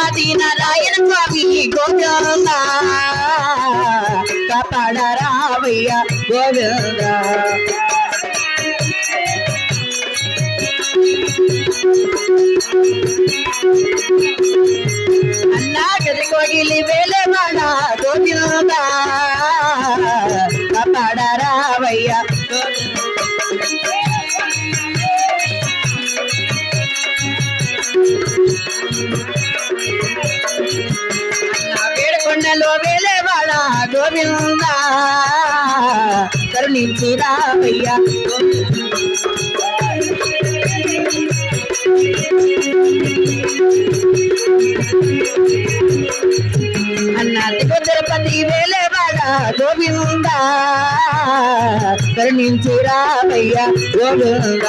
ఆది నారాయణ స్వామి గోవింద. కాపాడ రావయ్య గోవింద. అన్నా గది కోగిలి వేలవాడ గోవిందా. గోవింద కరుణించి రావయ్య అన్నా దిగు తిరుపతి వేలేవాడ గోవింద? కరుణించి రావయ్య గోవింద?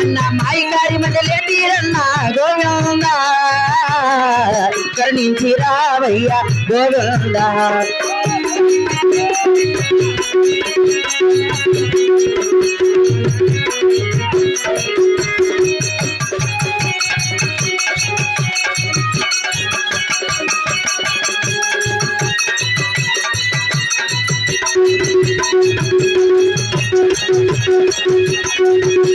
అన్న బంగారి మధ్యలేటిరన్న గోవింద కరుణించి రావయ్య గోవింద you.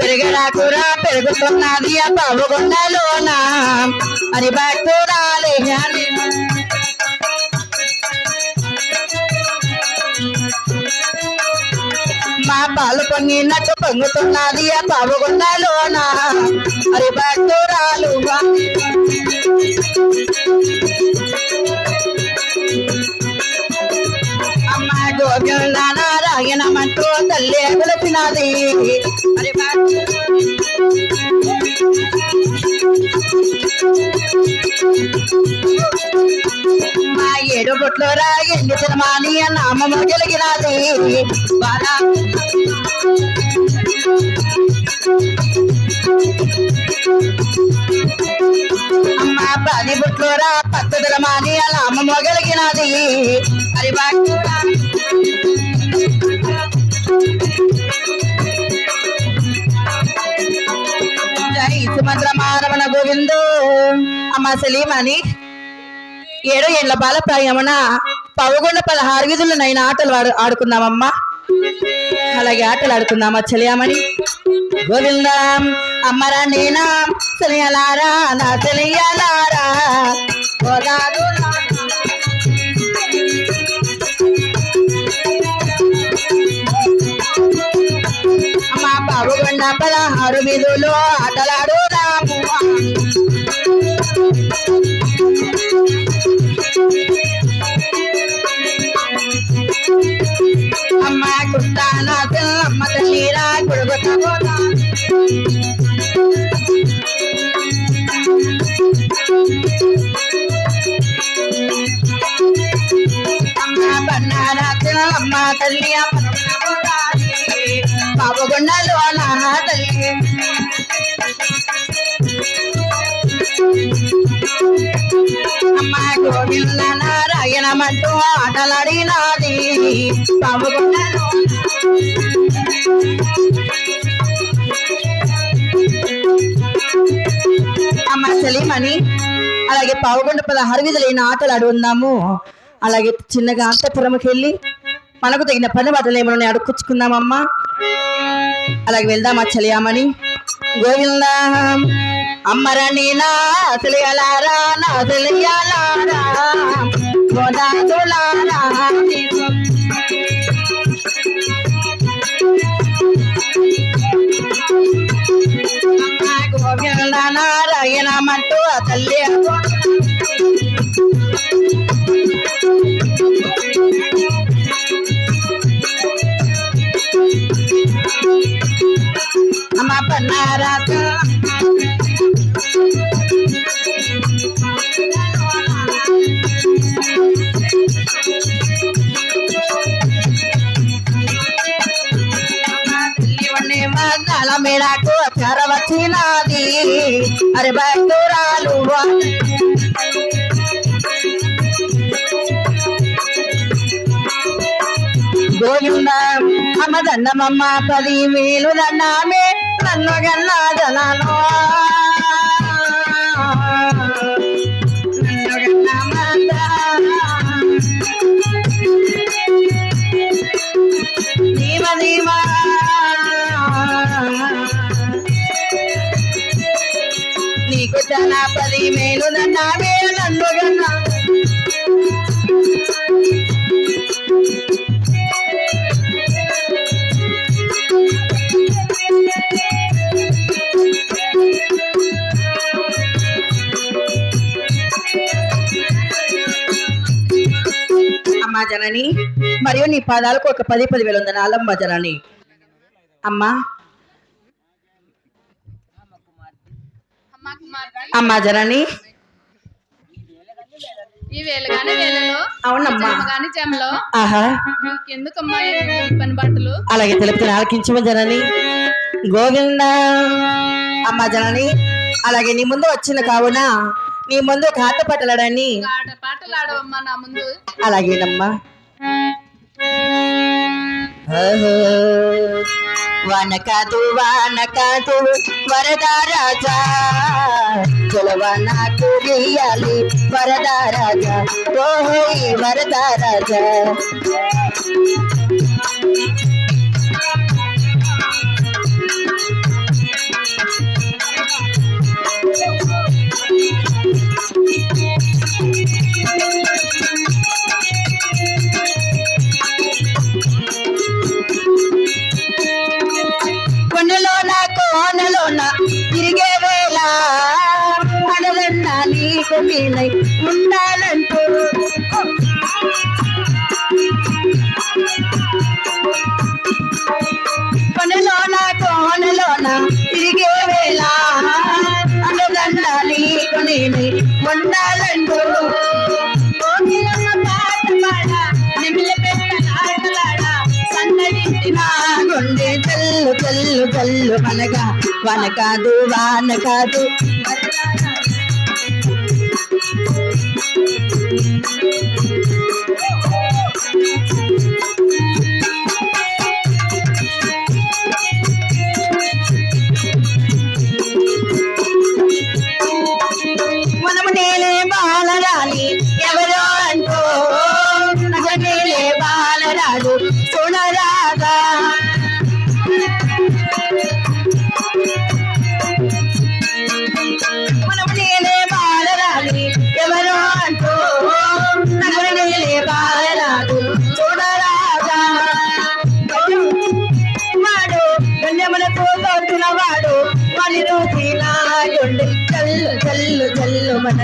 పెరగడాకురా పెరుగుతున్నది ఆ పావుగొండలోన? అని భక్తురాలే గాని మా పాలు పొంగినట్టు పొంగుతున్నది ఆ పావుగుండలోన? మరి భక్తురాలు వాణి. అమ్మ గోవింద నారాయణ మంటూ తల్లి కొలిపినది మరి మా ఏడు బొట్లు రాయండి తినమాని నామము కలిగినది బాగా అమ్మ పది బుట్లోరా పచ్చదల మాని అలా అమ్మ మొగలిగినది మరి భక్తుడా జై సుమంత్ర గోవిందు. అమ్మ సలీమని ఏడో ఏళ్ళ బాల ప్రాయమున పవగొండ పదహారు విధులు నైన ఆటలు ఆడు ఆడుకుందామమ్మా. అలాగే ఆటలు ఆడుకుందామా చెలియామణి. గోవిందం అమ్మరా నేనా చెలియలారా నా చెలియలారా గోదాదు పవగొండ పదహారు విధులు ఆటలాడుదాము అమ్మ కుట్టాన అమ్మ తల్లిరా కొడుకుతా అమ్మ బన్నారా అమ్మ తల్లి పాపగొండలు నారాయణ మంటూ ఆటలాడినాది? పాపగొండలు అమ్మ సలీమని అలాగే పావుగొండ పదహారు విధులైన ఆటలు ఆడుకుందాము అలాగే చిన్నగా అంతపురంకి వెళ్ళి మనకు తగిన పని బట్టలు ఏమైనా అడుక్కొచ్చుకుందామమ్మా. అలాగే వెళ్దామా చెలియామని గోవింద. అమ్మరణి నా తెలియలారా నా తెలియలారా గోదాదులారా గోవింద నారాయణ మంటూ ఆ తల్లి అమ్మ పన్నారాత నల మేడకు అరే భక్తురాలు గోవింద అమ్మ దండమమ్మ పది వేలు దండమే నన్ను గన్నా జనాలు నన్ను గన్న అమ్మా జనని మరియు నీ పాదాలకు ఒక పది పది వేలు వందనాలమ్మ జనని. అమ్మా. అమ్మా జనని. ఈ వేలుగానే వేలలో అవునమ్మా. చెమ్మ గాని చెమలో ఆహా. నీకెందుకమ్మా ఈ పని బట్టలు అలాగే తెలుపుతున్న ఆలకించమ జనని. గోవింద. అమ్మ జనని అలాగే నీ ముందు వచ్చిన కావున నీ ముందు ఖాత పట్టలడని ఆడ పాటలు ఆడవమ్మా నా ముందు. అలాగేనమ్మా. ఓహో. వాన కాదు వాన కాదు వరదా రాజా కొలవ నాకు గీయాలి వరదా కోనలోన తిరిగే వేళ అడలన్న నీకు వీలై ఉండాలంటూ. కొనలోన కోనలోన తిరిగే వేళ అడలన్న నీకు నేనై ఉండాలంటూ. సన్నడింటి నా గుండె చల్లు చల్లు చల్లు మనగా వన కాదు వాన కాదు. మనము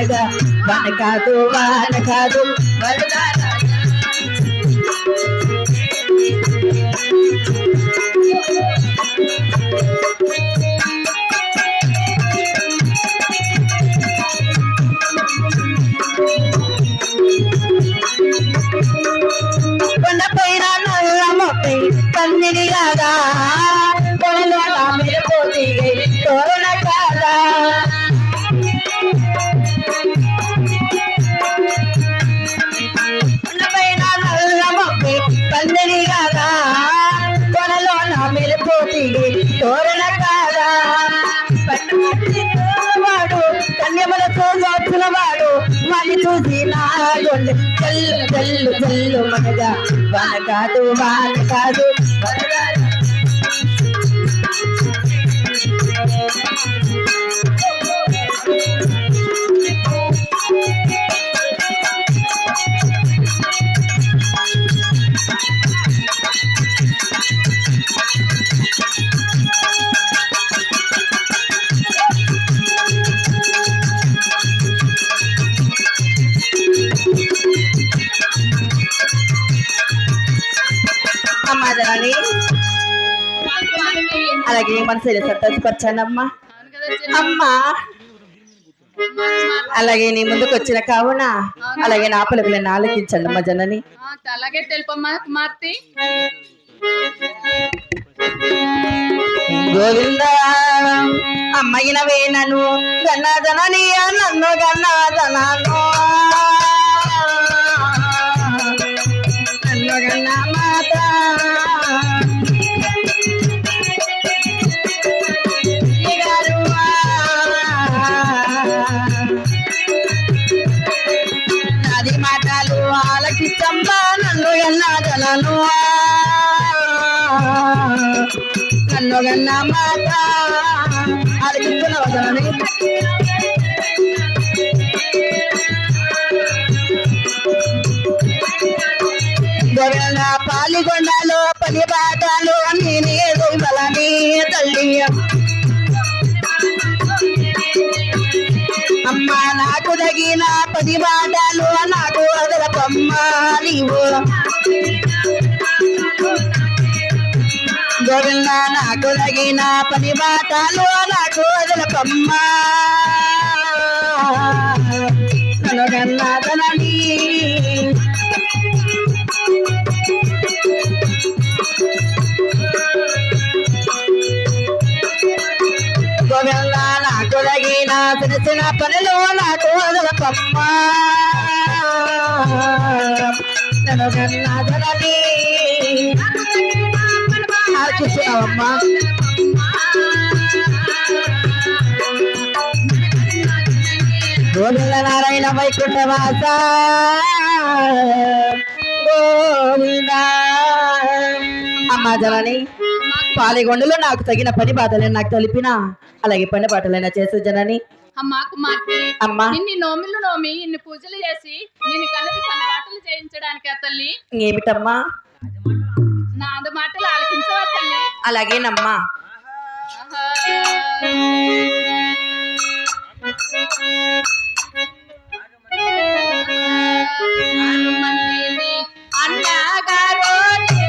చల్లు మనగా వన కాదు చల్లు చల్లు చల్లు చల్లు మనగా. వాన కాదు వాన కాదు వాన మార్తి. అలాగే మనసు సంతోషపరచండి అమ్మా. అలాగే నీ ముందుకు వచ్చిన కావున అలాగే నా పలుకులను ఆలకించండి అమ్మ జనని అలాగే తెలుపమ్మా కుమార్తె గోవింద అమ్మగిన వేనను గన్న జనని నన్ను గన్న జనను నన్ను గన్న మాట ఆలకిస్తున్నావా జనని గోవింద పాలిగొండలో పని బాటలు నేనే దొంగలని తల్లి. అమ్మ నాకు తగిన పది బాటలు నాకు వదలపమ్మ నీవు. గోవింద నాకు తగిన పని బాటలు నాకు వదలపమ్మ నన్ను గన్నాదనని గోవింద నాకు తగిన తెలిసిన చిన్న పనులు నాకు వదలపమ్మ నన్ను గన్నాదనని ఆర్కిస్తున్నావమ్మా గోవింద నారాయణ వైకుంఠవాస. గోవింద. అమ్మా జనని పాలిగొండలో నాకు తగిన పని బాధలను నాకు తెలిపిన అలాగే పని బాటలైనా చేసే జనని. అమ్మా కుమార్తె అమ్మా. ఇన్ని నోములు నోమి ఇన్ని పూజలు చేసి నిన్ను కన్నది పని బాటలు చేయించడానికి తల్లి? ఏమిటమ్మా? నాదు మాటలు ఆలకించవా తల్లి అలాగేనమ్మా అన్నగారు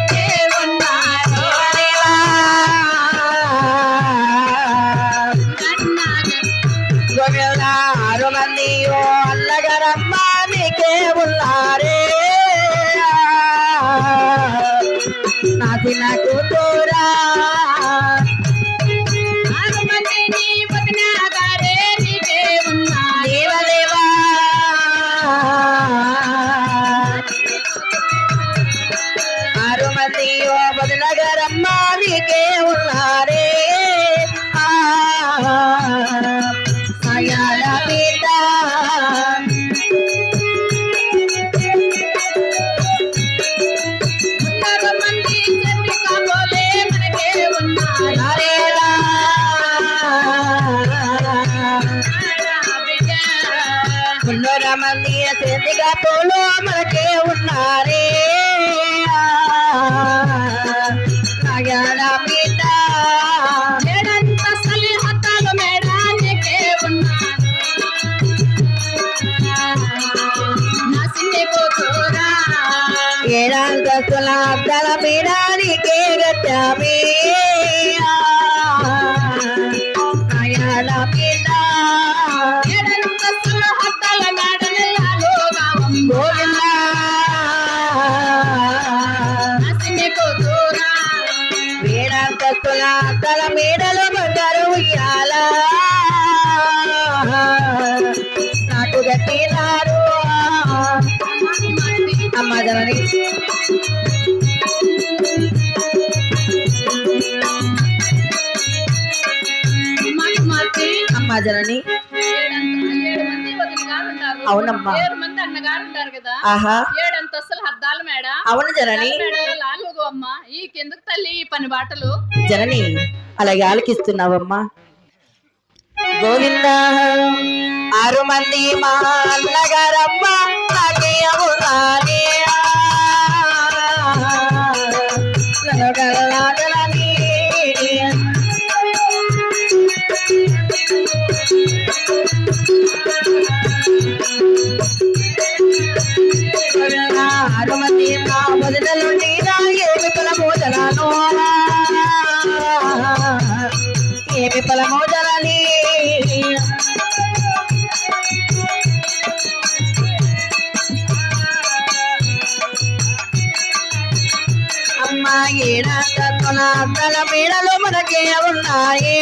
నాకు అమ్మ జనని అమ్మ జనని అవునమ్మా. ఏడు మంది అన్నగారు ఉంటారు కదా ఆహా. ఏడంతస్తుల హద్దాలు మేడ అవును జనని. మేడలో లాలుగు అమ్మ ఈ కిందకు తల్లి ఈ పని బాటలు జనని అలాగే ఆలకిస్తున్నావమ్మా. గోవింద ఆరు మంది మా అన్నగారమ్మ నాకే అవునారే. గలగలలాగలని. గోవింద ఏడాట తల మేడలు మనకే ఉన్నాయి.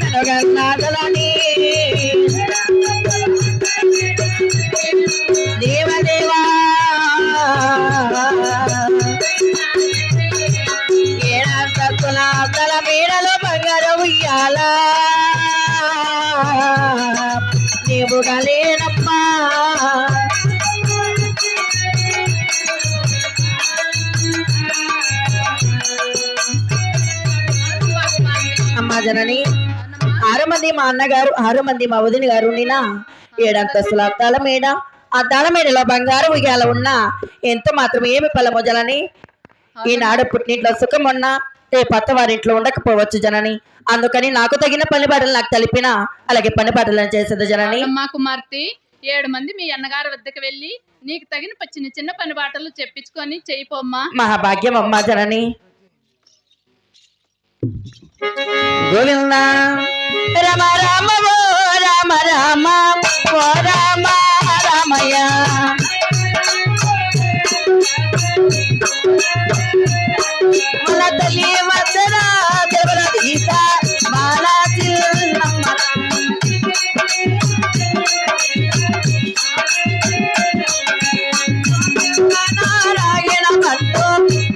నడగన్నాదలని జనని ఆరు మంది మా అన్నగారు ఆరు మంది మా వదిన గారు ఉండినా ఏడంతస్తుల అద్దాల మేడ అద్దాల మేడలో బంగారు ఉయ్యాల ఉన్న ఎంత మాత్రం ఏమి ఫలము జనని? ఈనాడు పుట్టింట్లో సుఖం ఉన్నా రేపు అత్తవారింట్లో ఉండకపోవచ్చు జనని. అందుకని నాకు తగిన పని బాటలు నాకు తెలిపిన అలాగే పని బాటలను చేసేది జనని. అమ్మా కుమార్తె ఏడు మంది మీ అన్నగారి వద్దకు వెళ్ళి నీకు తగిన చిన్న చిన్న పని బాటలు చెప్పించుకొని చేయిపోమ్మా మహాభాగ్యం అమ్మా జనని. గోవింద. రమ రామ ఓ రామ రామ ఓ రామ రామయ్య. మన తల్లి వద్దన దేవర మాలా చిన్నమ్మ. నారాయణ భట్టు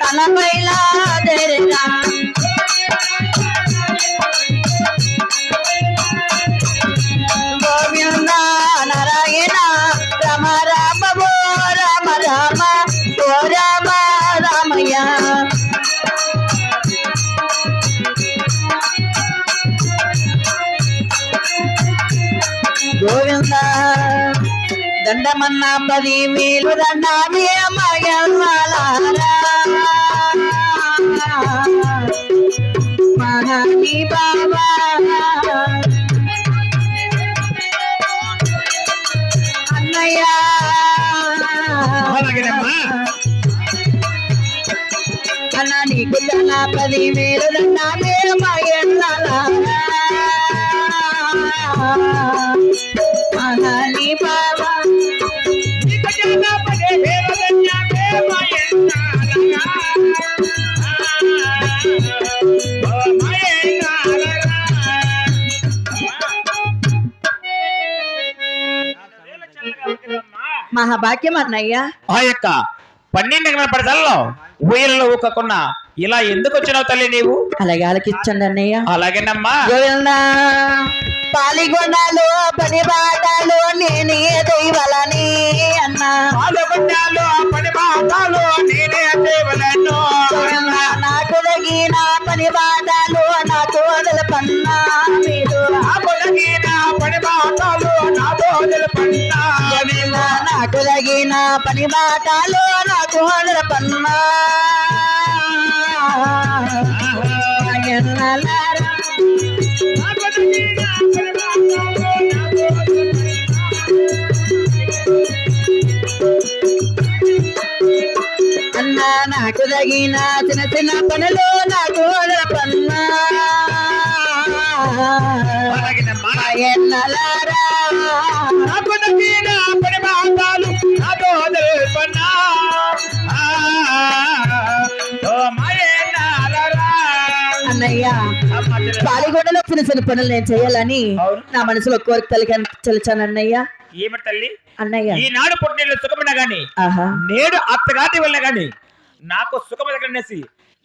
తనపై దండమన్న పది వేలు దండామి అమ్మగల్లారా మహాని బాబా. అన్నయ్య. అలాగేనమ్మా అన్న నీకు చాలా పది వేలు దండామి అమ్మగల్లారా మహాని బాబా. మహాభాగ్యం అన్నయ్య. ఆ యొక్క పన్నెండు గంటల పడతల్లో ఊయలలో ఊకకుండా ఇలా ఎందుకు వచ్చినావు తల్లి నీవు? అలాగే ఆలకిచ్చండి అన్నయ్య. అలాగేనమ్మా. పాలిగొండాలు పని బాటలు నేనే దైవలని అన్నా. పాల్గొండాలు పని బాటాలు నా పని బాటలు నాకు పన్నా అన్నా నాకు తగిన చిన్న చిన్న పనులు నాకు పన్నా ఎన్నలారా పన్నా. అన్నయ్య. పాలిగొండలో చిన్న చిన్న పనులు నేను చేయాలని. నా మనసులో కోరిక కలిగి తెలుచాను అన్నయ్య ఏమి తల్లి అన్నయ్య ఈనాడు పుట్టిన సుఖమైన గాని నేడు అత్తగారి వల్ల గాని నాకు సుఖం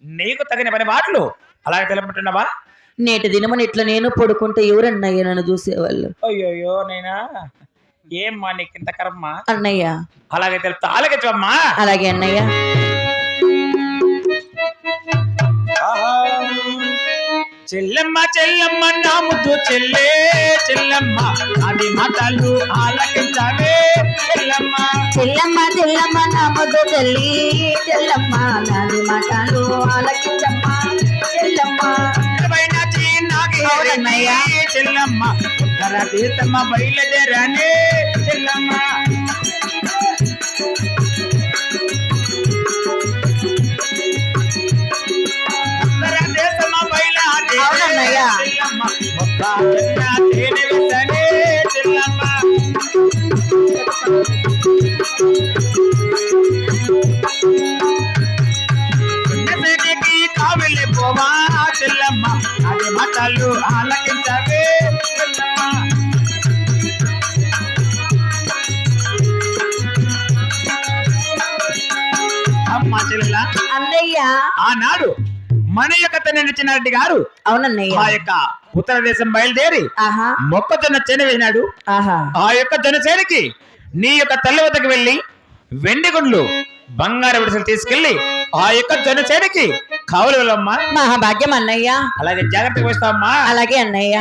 నీకు తగిన పని మాటలు అలాగే తెలపట్టున్నావా నేటి దినమున ఇట్లా నేను పడుకుంటే ఎవరన్నయ్య నన్ను చూసేవాళ్ళు? అయ్యోయ్యో నేనా ఏం మా నీకు ఇంత కర్మ అన్నయ్య. అలాగే తెలుపుతా అలాగే చెప్పమ్మా అలాగే అన్నయ్య. చెల్లెమ్మ చెల్లెమ్మ నా ముద్దు చెల్లే. చెల్లెమ్మ అది మాటలు ఆలకించావే. చెల్లెమ్మ. చెల్లమ్మ చెల్లమ్మ నా ముద్దు తల్లి చెల్లమ్మ నాది మాటలు ఆలకించమ్మ చెల్లమ్మ ఉత్తర తీర్థమ్మ బయలుదేరానే చెల్లమ్మ. ఉత్తర తీర్థమ్మ బయలుదేరా చెల్లమ్మ. నచ్చినారెడ్డి గారు? అవునన్నయ్య. ఆ యొక్క ఉత్తర దేశం బయలుదేరి మొక్కజొన్న చేను వేసినాడు. ఆ యొక్క జనసేనకి నీ యొక్క తల్లి వద్దకు వెళ్ళి వెండి గుండ్లు బంగారు విడుదల తీసుకెళ్ళి ఆ యొక్క జనసేనకి కావలి వెళ్ళమ్మా. మహాభాగ్యం అన్నయ్య. అలాగే జాగ్రత్తగా వస్తావమ్మా. అలాగే అన్నయ్య.